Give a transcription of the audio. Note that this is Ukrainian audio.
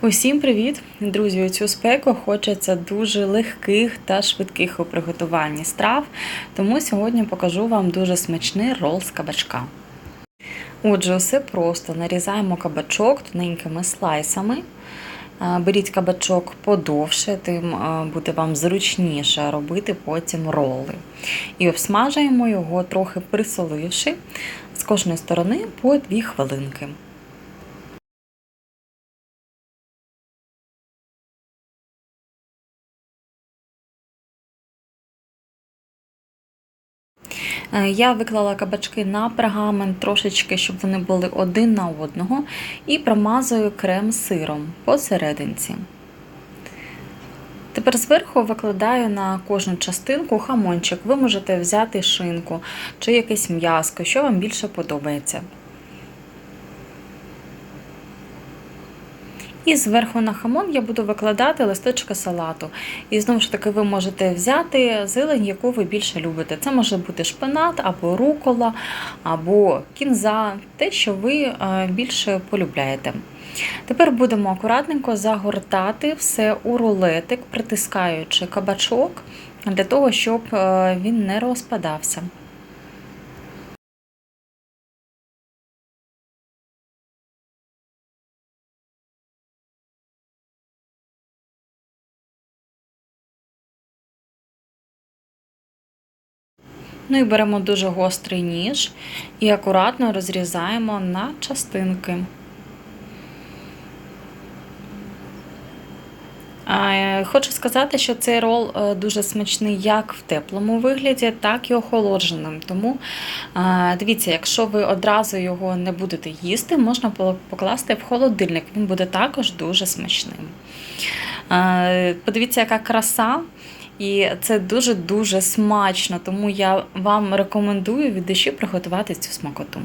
Усім привіт! Друзі, у цю спеку хочеться дуже легких та швидких у приготуванні страв, тому сьогодні покажу вам дуже смачний рол з кабачка. Отже, все просто нарізаємо кабачок тоненькими слайсами. Е, Беріть кабачок подовше, тим е, буде вам зручніше робити потім роли. І обсмажуємо його, трохи присоливши з кожної сторони по 2 хвилинки. Я виклала кабачки на пергамент трошечки, щоб вони були один на одного, і промазую крем сиром посерединці. Тепер зверху викладаю на кожну частинку хамончик. Ви можете взяти шинку чи якесь м'яско, що вам більше подобається. І зверху на хамон я буду викладати листочки салату. І знову ж таки, ви можете взяти зелень, яку ви більше любите. Це може бути шпинат, або рукола, або кінза, те, що ви е, більше полюбляєте. Тепер будемо акуратненько загортати все у рулетик, притискаючи кабачок для того, щоб е, він не розпадався. Ну і беремо дуже гострий ніж і акуратно розрізаємо на частинки. Хочу сказати, що цей рол е, дуже смачний як в теплому вигляді, так і охолодженим. Тому дивіться, якщо ви одразу його не будете їсти, можна покласти в холодильник. Він буде також дуже смачним. Подивіться, яка краса. І це дуже-дуже смачно, тому я вам рекомендую від душі приготувати цю смакоту.